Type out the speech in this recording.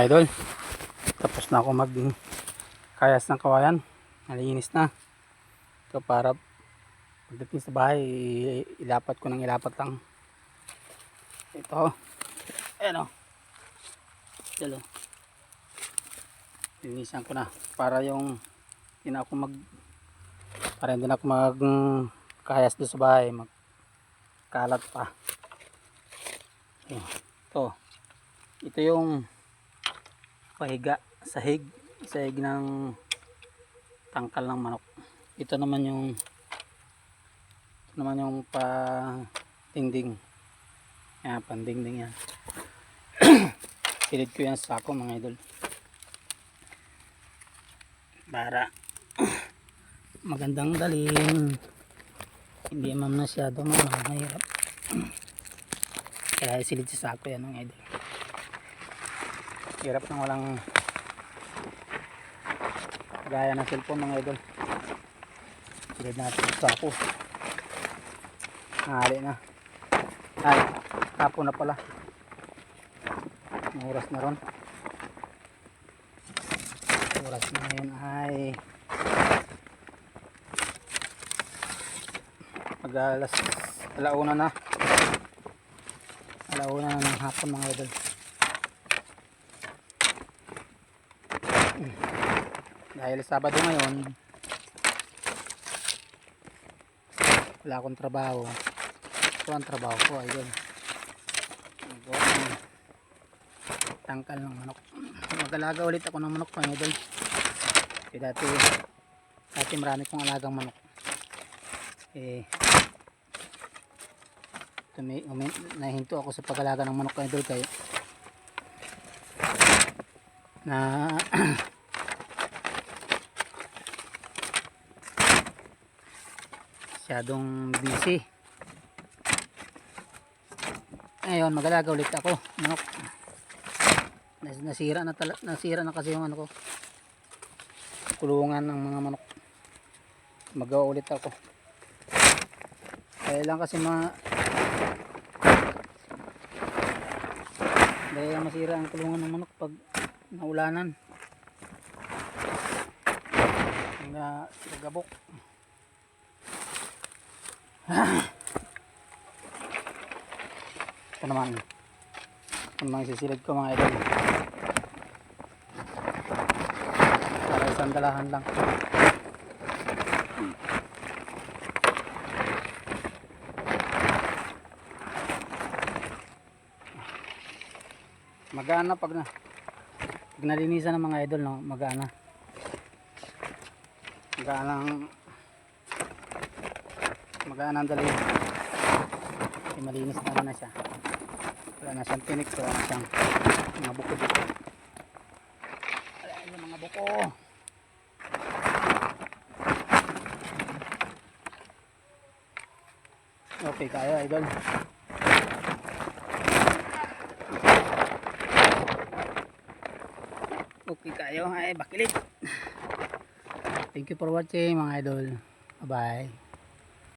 Idol, tapos na ako mag kayas ng kawayan. Nalinis na. Ito para pagdating sa bahay, ilapat ko ng ilapat lang. Ito. Ayan o. Ito o. Linisan ko na. Para yung hindi na ako mag para hindi na ako mag kayas doon sa bahay. Mag kalat pa. Ayan. Ito. Ito yung pahiga sahig sahig ng tangkal ng manok. Ito naman yung ito naman yung pa dingding yan pandingding yan. Silid ko yan sa sako mga idol. Para magandang dalhin. Hindi ma'am masyado mahirap. Kaya silid sa sako yan mga idol hirap nang walang gaya ng cellphone mga idol. Silid natin sa ako nangali na. Ay tapo na pala. Oras na ron. Oras na ngayon ay mag alas alauna na. Alauna na ng hapon mga idol dahil Sabado ngayon wala akong trabaho. Ito ang trabaho ko ayun ito ang tangkal ng manok. Mag-alaga ulit ako ng manok mga idol. Dati dati marami kong alagang manok. Eh tumi, umi, nahinto ako sa pag-alaga ng manok idol. Kaya na masyadong busy. Ngayon magalaga ulit ako manok. Nas- nasira na tala, nasira na kasi yung ano ko. Kulungan ng mga manok. Magawa ulit ako. Kaya lang kasi mga dahil masira ang kulungan ng manok pag naulanan. Nga gabok. Ito naman. Ito naman sisilid ko mga idol. Para isang dalahan lang magana pag na pag nalinisan ng mga idol no? Magana magana ang magana ang dali kasi malinis naman na siya. Wala na siyang tinik wala na siyang mga buko buko wala yung mga buko. Okay kaya idol okay kayo ay bakilit thank you for watching mga idol. Bye bye